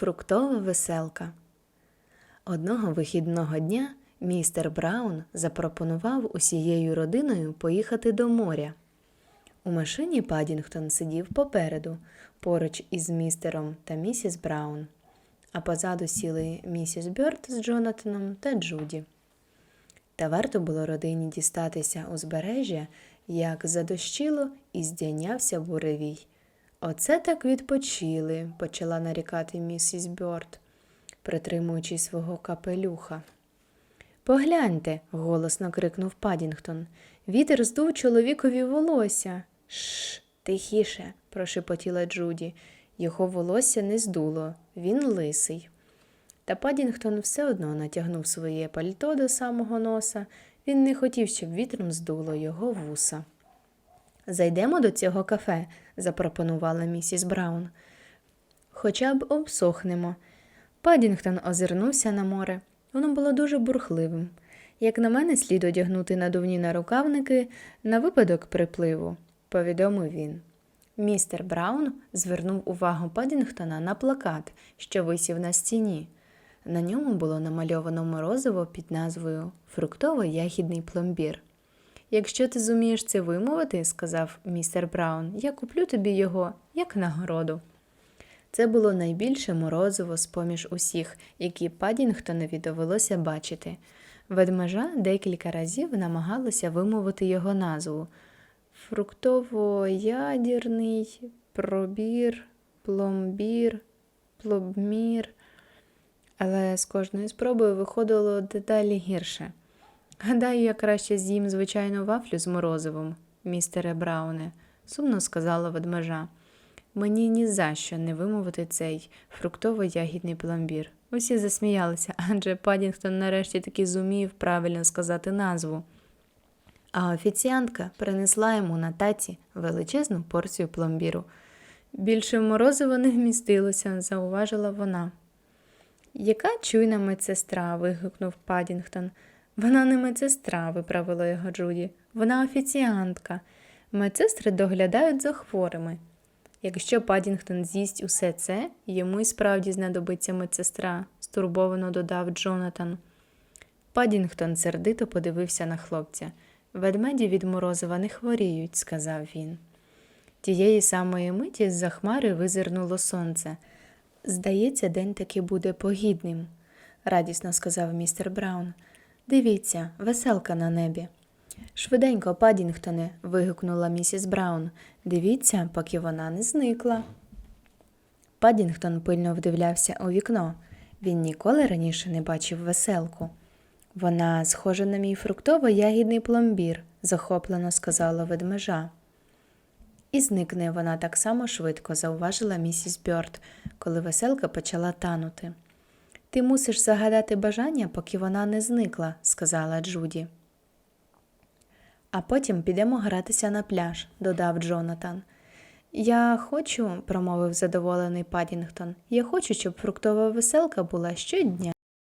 Фруктова веселка. Одного вихідного дня містер Браун запропонував усією родиною поїхати до моря. У машині Падінгтон сидів попереду, поруч із містером та місіс Браун, а позаду сіли місіс Бьорд з Джонатаном та Джуді. Та варто було родині дістатися узбережжя, як задощило і здійнявся буревій. Оце так відпочили, почала нарікати місіс Бьорд, притримуючи свого капелюха. Погляньте, голосно крикнув Падінгтон. Вітер здув чоловікові волосся. Шш, тихіше, прошепотіла Джуді. Його волосся не здуло, він лисий. Та Падінгтон все одно натягнув своє пальто до самого носа. Він не хотів, щоб вітром здуло його вуса. Зайдемо до цього кафе, запропонувала місіс Браун. Хоча б обсохнемо. Падінгтон озирнувся на море. Воно було дуже бурхливим. Як на мене, слід одягнути надувні нарукавники на випадок припливу, повідомив він. Містер Браун звернув увагу Падінгтона на плакат, що висів на стіні. На ньому було намальовано морозиво під назвою Фруктово-ягідний пломбір. Якщо ти зумієш це вимовити, сказав містер Браун, я куплю тобі його як нагороду. Це було найбільше морозиво з поміж усіх, які Падінгтонові довелося бачити. Ведмежа декілька разів намагалася вимовити його назву фруктово-ядірний пробір, пломбір, плобмір. Але з кожною спробою виходило дедалі гірше. Гадаю, я краще з'їм звичайну вафлю з морозивом, містере Брауне, сумно сказала ведмежа. Мені ні за що не вимовити цей фруктово-ягідний пломбір. Усі засміялися, адже Падінгтон нарешті таки зумів правильно сказати назву. А офіціантка принесла йому на таці величезну порцію пломбіру. Більше морозива не вмістилося, зауважила вона. Яка чуйна медсестра? вигукнув Падінгтон. Вона не медсестра, виправила його Джуді. Вона офіціантка. Медсестри доглядають за хворими. Якщо Падінгтон з'їсть усе це, йому й справді знадобиться медсестра, стурбовано додав Джонатан. Падінгтон сердито подивився на хлопця. Ведмеді від морозива не хворіють, сказав він. Тієї самої миті з-за хмари визирнуло сонце. Здається, день таки буде погідним, радісно сказав містер Браун. Дивіться, веселка на небі. Швиденько, Падінгтоне, вигукнула місіс Браун. Дивіться, поки вона не зникла. Падінгтон пильно вдивлявся у вікно. Він ніколи раніше не бачив веселку. Вона схожа на мій фруктово-ягідний пломбір, захоплено сказала ведмежа. І зникне вона так само швидко, зауважила місіс Бьорд, коли веселка почала танути. Ти мусиш загадати бажання, поки вона не зникла, сказала Джуді. А потім підемо гратися на пляж, додав Джонатан. Я хочу, промовив задоволений Падінгтон, я хочу, щоб фруктова веселка була щодня.